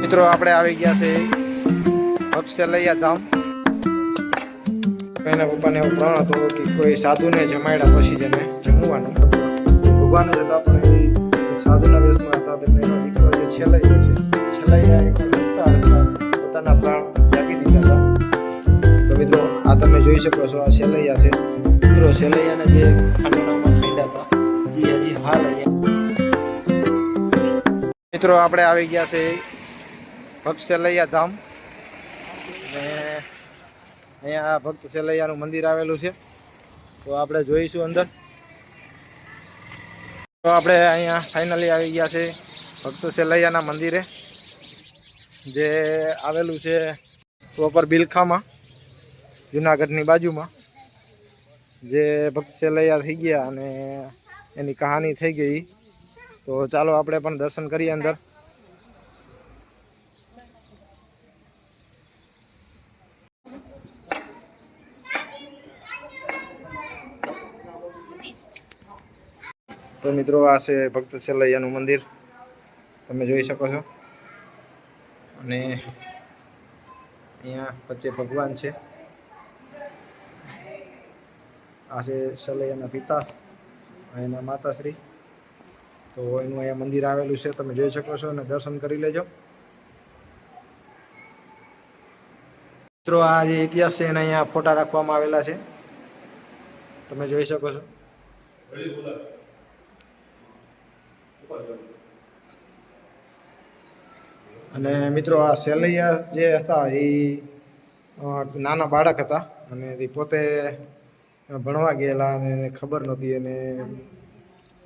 મિત્રો, આપણે આવી ગયા છે અક્ષલૈયા ધામ. એના પપ્પાને એવો પ્રણ હતો કે કોઈ સાધુને જમાડ્યા પછી જેને જમવાનું. ભગવાન જ હતા, પણ એ સાધુના વેશમાં હતા તેમને એનો દીકરો જે છેલ્લૈયો છે છેલ્લાઈ હસતા પોતાના પ્રાણ જાગી દીધા હતા. તો મિત્રો, આ તમે જોઈ શકો છો, આ છેલ્લૈયા છે. મિત્રો છેલ્લૈયાને જે ખાંડોનામાં ખાંડ્યા હતા, એ હજી હાલ અહીંયા. મિત્રો, આપણે આવી ગયા છે ભક્ત સેલૈયા ધામ અને અહીંયા ભક્ત સેલૈયાનું મંદિર આવેલું છે. તો આપણે જોઈશું અંદર. તો આપણે અહીંયા ફાઇનલી આવી ગયા છે ભક્ત સેલૈયાના મંદિરે. જે આવેલું છે પ્રોપર બિલખામાં, જુનાગઢની બાજુમાં. જે ભક્ત સેલૈયા થઈ ગયા અને એની કહાની થઈ ગઈ. તો ચાલો આપણે પણ દર્શન કરીએ અંદર. તો મિત્રો, આ છે ભક્ત સેલૈયાનું મંદિર. તમે જોઈ શકો છો. અને અહીંયા વચ્ચે ભગવાન છે. આ છે સલૈયાના પિતા એના માતાશ્રી. તો એનું અહીંયા મંદિર આવેલું છે, તમે જોઈ શકો છો અને દર્શન કરી લેજો. મિત્રો, આ જે ઇતિહાસ છે એના અહીંયા ફોટા રાખવામાં આવેલા છે. તમે જોઈ શકો છો. અને મિત્રો આ સેલૈયા જે હતા, એ નાના બાળક હતા અને એ પોતે ભણવા ગયેલા અને એને ખબર નહોતી અને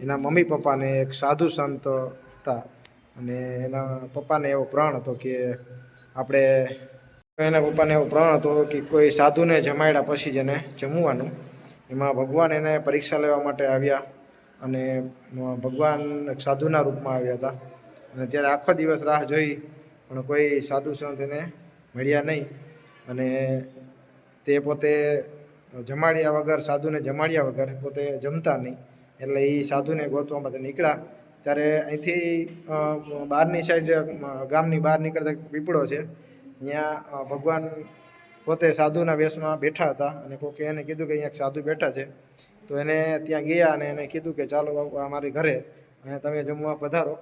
એના મમ્મી પપ્પાને એક સાધુ સંત હતા અને એના પપ્પાને એવો પ્રણ હતો કે આપણે એના પપ્પાને એવો પ્રણ હતો કે કોઈ સાધુને જમાડ્યા પછી જ એને જમવાનું. એમાં ભગવાન એને પરીક્ષા લેવા માટે આવ્યા. અને ભગવાન સાધુના રૂપમાં આવ્યા હતા. અને ત્યારે આખો દિવસ રાહ જોઈ, પણ કોઈ સાધુ સંત એને મળ્યા નહીં. અને તે પોતે જમાડ્યા વગર, સાધુને જમાડ્યા વગર પોતે જમતા નહીં. એટલે એ સાધુને ગોતવા માટે નીકળ્યા. ત્યારે અહીંથી બહારની સાઈડ ગામની બહાર નીકળતા પીપળો છે. ત્યાં ભગવાન પોતે સાધુના વેશમાં બેઠા હતા. અને કોકે એને કીધું કે અહીંયા સાધુ બેઠા છે. તો એને ત્યાં ગયા અને એને કીધું કે ચાલો અમારી ઘરે અને તમે જમવા પધારો.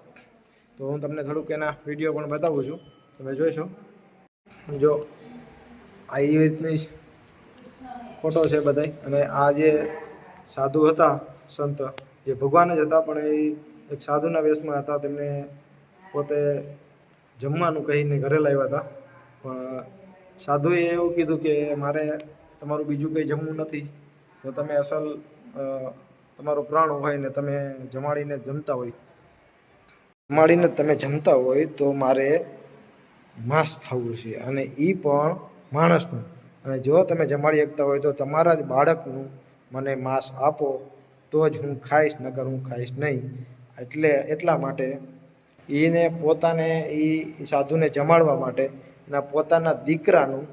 તો હું તમને થોડુંક એના વીડિયો પણ બતાવું છું. તમે જોઈશો. જો, આ એવી રીતની ફોટો છે બધાય. અને આ જે સાધુ હતા, સંત, જે ભગવાન જ હતા, પણ એ એક સાધુના વેશમાં હતા. તેમને પોતે જમવાનું કહીને ઘરે લાવ્યા હતા. પણ સાધુએ એવું કીધું કે મારે તમારું બીજું કંઈ જમવું નથી. જો તમે અસલ તમારો પ્રાણ હોય ને તમે જમાડીને જમતા હોય, જમાડીને તમે જમતા હોય તો મારે માંસ ખાવું છે અને એ પણ માણસનું. અને જો તમે જમાડી શકતા હોય તો તમારા જ બાળકનું મને માંસ આપો, તો જ હું ખાઈશ, નકર હું ખાઈશ નહીં. એટલે એટલા માટે એને પોતાને એ સાધુને જમાડવા માટે એના પોતાના દીકરાનું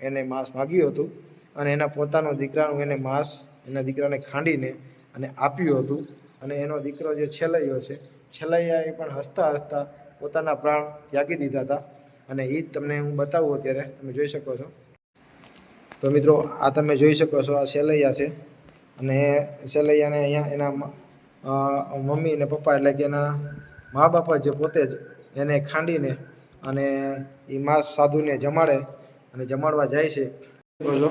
એને માંસ માગ્યું હતું. અને એના પોતાના દીકરાનું એને માંસ, એના દીકરાને ખાંડીને અને આપ્યું હતું. અને એનો દીકરો જે છેલ્લૈયો છે છેલ્લૈયાએ પણ હસતા હસતા પોતાના પ્રાણ ત્યાગી દીધા હતા. અને એ જ તમને હું બતાવું અત્યારે, તમે જોઈ શકો છો. તો મિત્રો, આ તમે જોઈ શકો છો, આ સેલૈયા છે. અને સેલૈયાને અહીંયા એના મમ્મી અને પપ્પા એટલે કે એના મા બાપા જે પોતે જ એને ખાંડીને અને એ માસ સાધુને જમાડે અને જમાડવા જાય છો.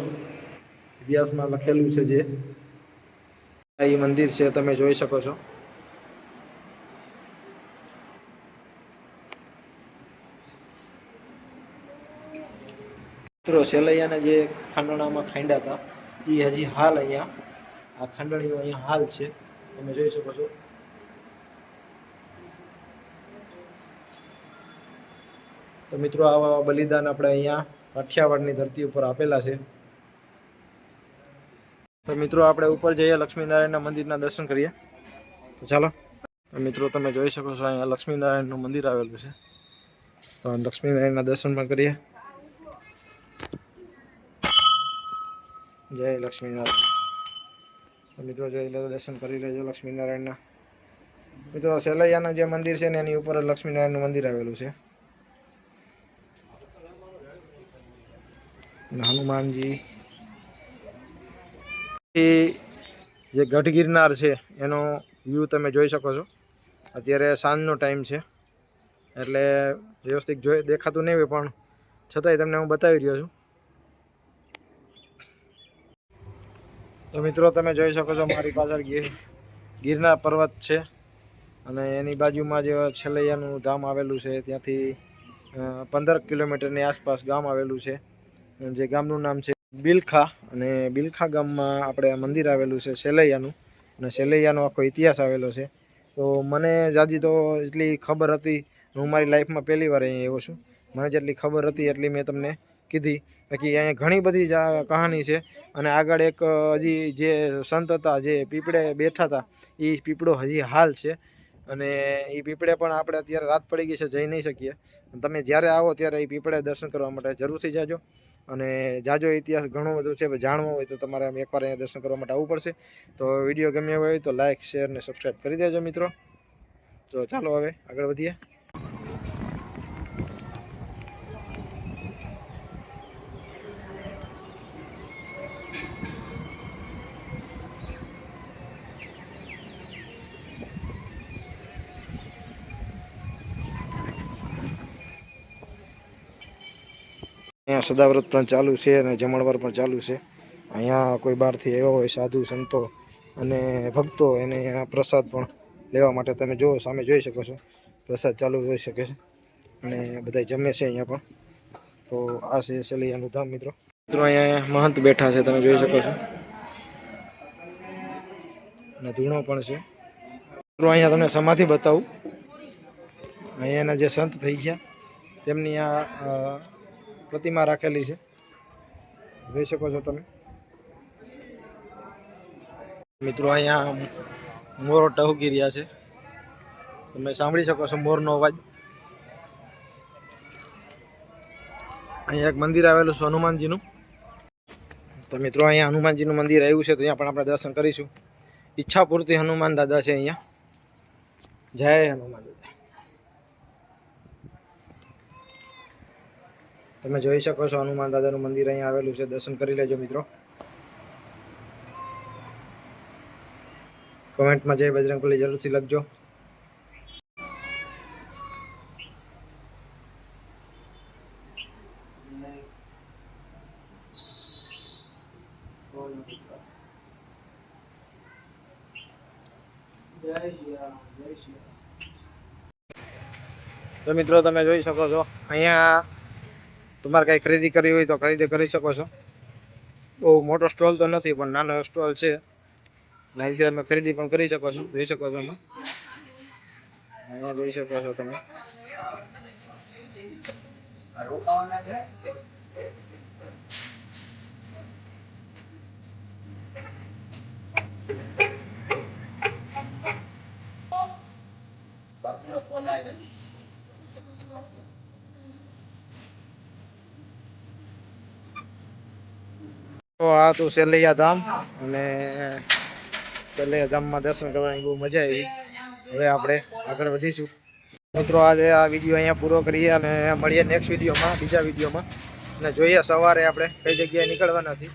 ઇતિહાસમાં લખેલું છે જે. એ મંદિર છે, તમે જોઈ શકો છો. મિત્રો સેલૈયાને જે ખાંડણામાં ખાંડ્યા હતા એ હજી હાલ અહીંયા. આ ખાંડણીઓ અહીંયા હાલ છે, તમે જોઈ શકો છો. તો મિત્રો, આવા બલિદાન આપણે અહીંયા કાઠિયાવાડની ધરતી ઉપર આપેલા છે. તો મિત્રો, આપણે ઉપર જઈએ લક્ષ્મીનારાયણના મંદિરના દર્શન કરીએ. તો ચાલો, મિત્રો, તમે જોઈ શકો છો, અહીંયા લક્ષ્મીનારાયણનું મંદિર આવેલું છે. તો લક્ષ્મીનારાયણના દર્શન પણ કરીએ. જય લક્ષ્મીનારાયણ. મિત્રો, જોઈ લો, દર્શન કરી લેજો લક્ષ્મીનારાયણના. મિત્રો સેલૈયાનું જે મંદિર છે ને, એની ઉપર લક્ષ્મીનારાયણનું મંદિર આવેલું છે. હનુમાનજી જે ગઢ ગિરનાર છે, એનો વ્યૂ તમે જોઈ શકો છો. અત્યારે સાંજનો ટાઈમ છે. એટલે વ્યવસ્થિત જોઈ, દેખાતું નહીં હોય, પણ છતાંય તમને હું બતાવી રહ્યો છું. તો મિત્રો, તમે જોઈ શકો છો, મારી પાછળ ગીર ગિરનાર પર્વત છે. અને એની બાજુમાં જે છેલ્લૈયાનું ધામ આવેલું છે, ત્યાંથી પંદર કિલોમીટરની આસપાસ ગામ આવેલું છે. જે ગામનું નામ છે બિલખા અને બિલખા ગામમાં આપણે મંદિર આવેલું છે સેલૈયાનું. અને સેલૈયાનો આખો ઇતિહાસ આવેલો છે. તો મને જાજી તો એટલી ખબર હતી, હું મારી લાઈફમાં પહેલી વાર અહીં આવ્યો છું. મને જેટલી ખબર હતી એટલી મેં તમને કીધી. બાકી અહીંયા ઘણી બધી કહાની છે. અને આગળ એક હજી જે સંત હતા, જે પીપળે બેઠા હતા, એ પીપળો હજી હાલ છે. અને એ પીપળે પણ આપણે અત્યારે રાત પડી ગઈ છે, જઈ નહીં શકીએ. તમે જ્યારે આવો ત્યારે એ પીપળે દર્શન કરવા માટે જરૂરથી જાજો. અને જાજો ઇતિહાસ ઘણો બધો છે જાણવો હોય તો તમારે આમ એકવાર અહીંયા દર્શન કરવા માટે આવવું પડશે. તો વીડિયો ગમ્યો હોય તો લાઇક શેર અને સબસ્ક્રાઈબ કરી દેજો મિત્રો. તો ચાલો હવે આગળ વધીએ. અહીંયા સદાવ્રત પણ ચાલુ છે અને જમણવાર પણ ચાલુ છે. અહીંયા કોઈ બહારથી આવ્યા હોય સાધુ, સંતો અને ભક્તો એને અહીંયા પ્રસાદ પણ લેવા માટે તમે જુઓ, સામે જોઈ શકો છો. પ્રસાદ ચાલુ હોઈ શકે છે. અને બધા જમે છે અહીંયા પણ. તો આ છે સલૈયાનું ધામ મિત્રો. મિત્રો અહીંયા મહંત બેઠા છે, તમે જોઈ શકો છો. અને ધૂણો પણ છે. મિત્રો અહીંયા તમને સમાધિ બતાવું. અહીંયાના જે સંત થઈ ગયા, તેમની આ પ્રતિમા રાખેલી છે. જોઈ શકો છો તમે. મિત્રો, અહીંયા મોરો ટહુકી રહ્યા છે. તમે સાંભળી શકો છો મોરનો અવાજ. અહીંયા એક મંદિર આવેલું છે હનુમાનજીનું. તો મિત્રો, અહીંયા હનુમાનજીનું મંદિર આવ્યું છે, તો અહીંયા પણ આપણે દર્શન કરીશું. ઈચ્છા પૂરતી હનુમાન દાદા છે અહીંયા. જય હનુમાન દાદા તમે જોઈ શકો છો હનુમાન દાદાનું મંદિર અહીંયા આવેલું છે. દર્શન કરી લેજો મિત્રો. કોમેન્ટમાં જય બજરંગબલી જરૂરથી લખજો. તો મિત્રો તમે જોઈ શકો છો, અહીંયા તમારે કાંઈ ખરીદી કરવી હોય તો ખરીદી કરી શકો છો. બહુ મોટો સ્ટોલ તો નથી, પણ નાનો સ્ટોલ છે. અને અહીંથી તમે ખરીદી પણ કરી શકો છો, જોઈ શકો છો એમાં. અહીંયા જોઈ શકો છો તમે. તો આ તો સેલૈયા ધામ અને સેલૈયા ધામમાં દર્શન કરવાની બહુ મજા આવી. હવે આપણે આગળ વધીશું. મિત્રો, આજે આ વીડિયો અહીંયા પૂરો કરીએ અને મળીએ નેક્સ્ટ વિડીયોમાં, બીજા વિડીયોમાં. અને જોઈએ, સવારે આપણે કઈ જગ્યાએ નીકળવાના છીએ.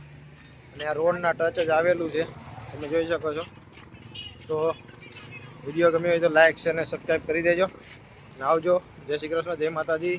અને આ રોડના ટચ જ આવેલું છે. તમે જોઈ શકો છો. તો વીડિયો ગમ્યો હોય તો લાઇક શેર અને સબસ્ક્રાઈબ કરી દેજો. અને આવજો. જય શ્રી કૃષ્ણ, જય માતાજી.